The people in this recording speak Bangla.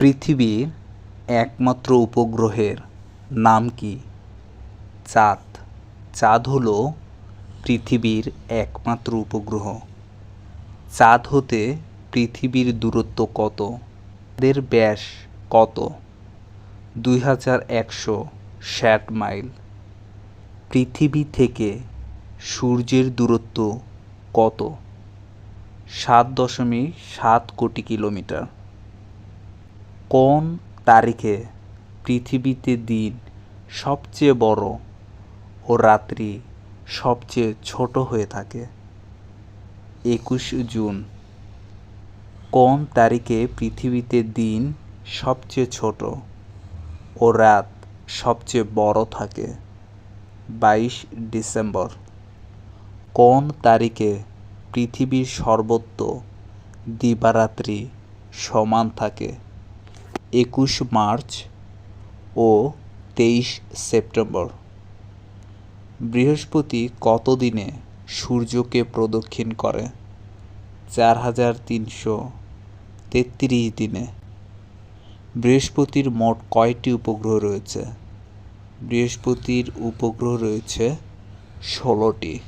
পৃথিবীর একমাত্র উপগ্রহের নাম কি? চাঁদ। চাঁদ হলো পৃথিবীর একমাত্র উপগ্রহ। চাঁদ হতে পৃথিবীর দূরত্ব কত? এর ব্যাস কত? দুই হাজার একশো ষাট মাইল। পৃথিবী থেকে সূর্যের দূরত্ব কত? সাত দশমিক সাত কোটি কিলোমিটার। কোন তারিখে পৃথিবীতে দিন সবচেয়ে বড় ও রাত্রি সবচেয়ে ছোট হয়ে থাকে? একুশ জুন। কোন তারিখে পৃথিবীতে দিন সবচেয়ে ছোট ও রাত সবচেয়ে বড় থাকে? বাইশ ডিসেম্বর। কোন তারিখে পৃথিবীর সর্বত্র দিবারাত্রি সমান থাকে? একুশ মার্চ ও তেইশ সেপ্টেম্বর। বৃহস্পতি কত দিনে সূর্যকে প্রদক্ষিণ করে? চার হাজার তিনশো তেত্রিশ দিনে। বৃহস্পতির মোট কয়টি উপগ্রহ রয়েছে? বৃহস্পতির উপগ্রহ রয়েছে ষোলোটি।